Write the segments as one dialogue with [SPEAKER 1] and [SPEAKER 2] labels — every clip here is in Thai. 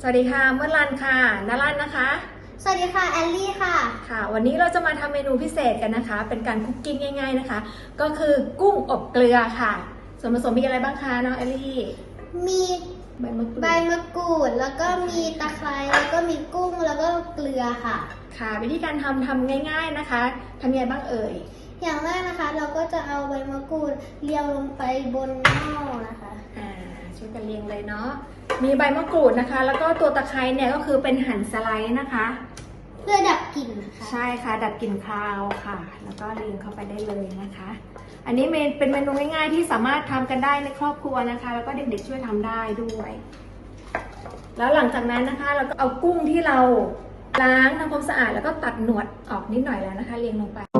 [SPEAKER 1] สวัสดีค่ะเมื่อรันค่ะนารันนะคะ
[SPEAKER 2] สวัสดีค่ะแอลลี่ค่ะ
[SPEAKER 1] ค่ะ วันนี้เราจะมาทำเมนูพิเศษกันนะคะ เป็นการคุกกิ้งง่าย ๆนะคะ ก็คือกุ้งอบเกลือค่ะ ส่วนผสมมีอะไรบ้างคะน้องเอลลี่
[SPEAKER 2] มี
[SPEAKER 1] ใบมะกรูด
[SPEAKER 2] ใบมะกรูดแล้วก็มีตะไคร้แล้วก็มีกุ้งแล้วก็เกลือค่ะ
[SPEAKER 1] ค่ะ วิธีการทำทำง่าย ๆนะคะทำยังไงบ้างเอ่ย
[SPEAKER 2] อย่างแรกนะคะเราก็จะเอาใบมะกรูดเรียงลงไปบนหม้อนะคะ
[SPEAKER 1] อ่าช่วยกันเรียงเลยเนาะ มีใบมะกรูดนะคะ แล้วก็ตัวตะไคร้เนี่ยก็คือเป็นหั่นสไลด์นะคะ
[SPEAKER 2] เพื่อดับกลิ่นนะคะ
[SPEAKER 1] ใช่ค่ะ ดับกลิ่นคาวค่ะ แล้วก็เรียงเข้าไปได้เลยนะคะ อันนี้เมนเป็นเมนูง่ายๆที่สามารถทำกันได้ในครอบครัวนะคะ แล้วก็เด็กๆช่วยทำได้ด้วย แล้วหลังจากนั้นนะคะ เราก็เอากุ้งที่เราล้างทำความสะอาดแล้วก็ตัดหนวดออกนิดหน่อยแล้วนะคะ เรียงลงไป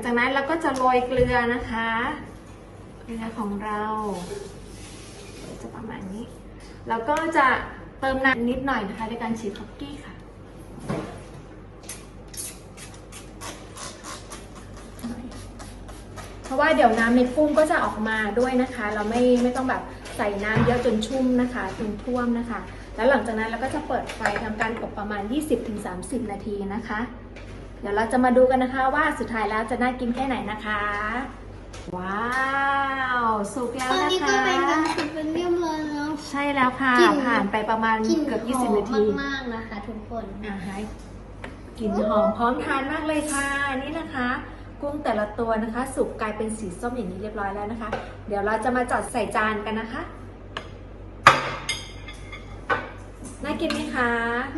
[SPEAKER 1] งจากนั้นเราก็จะโรยเกลือนะคะเกลือของเราจะประมาณนี้ แล้วก็จะเติมน้ำนิดหน่อยนะคะในการฉีดคุกกี้ค่ะเพราะว่าเดี๋ยวน้ำในกุ้งก็จะออกมาด้วยนะคะ เราไม่ไม่ต้องแบบใส่น้ำเยอะจนชุ่มนะคะจนท่วมนะคะ แล้วหลังจากนั้นเราก็จะเปิดไฟทำการอบประมาณ 20-30 นาทีนะคะ เดี๋ยวเราจะมาดูกันนะคะว่าสุดท้ายแล้วจะน่ากินแค่ไหนนะคะ ว้าวสุกแล้ว
[SPEAKER 2] ตอน
[SPEAKER 1] นะ
[SPEAKER 2] นี้ก็
[SPEAKER 1] คะ
[SPEAKER 2] เป็นการสุกเป็นเรียบร้อยแล้ว
[SPEAKER 1] ใช่แล้วค่ะ
[SPEAKER 2] กลิ่น
[SPEAKER 1] ผ่านไปประมาณ
[SPEAKER 2] กลิ่น
[SPEAKER 1] เกือบ
[SPEAKER 2] หอ
[SPEAKER 1] 20 นาที
[SPEAKER 2] มมากๆนะคะ ทุกคน
[SPEAKER 1] อ่าฮะกลิ่นหอมพร้อมทานมากเลยค่ะ นี่นะคะ กุ้งแต่ละตัวนะคะ สุกกลายเป็นสีส้มอย่างนี้เรียบร้อยแล้วนะคะ เดี๋ยวเราจะมาจัดใส่จานกันนะคะ น่ากินไหมคะ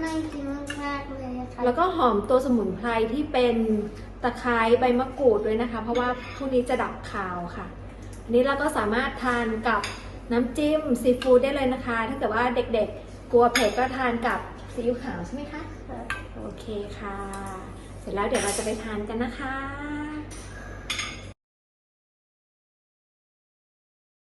[SPEAKER 2] น่ากินมากๆเลยค่ะ
[SPEAKER 1] แล้วก็หอมตัวสมุนไพรที่เป็นตะไคร้ใบมะกรูดด้วยนะคะ เพราะว่าพวกนี้จะดับคาวค่ะ อันนี้เราก็สามารถทานกับน้ำจิ้มซีฟู้ดได้เลยนะคะ ถ้าเกิดว่าเด็กๆ กลัวเผ็ดก็ทานกับซีอิ๊วขาวใช่ไหมคะ โอเคค่ะ เสร็จแล้วเดี๋ยวเราจะไปทานกันนะคะ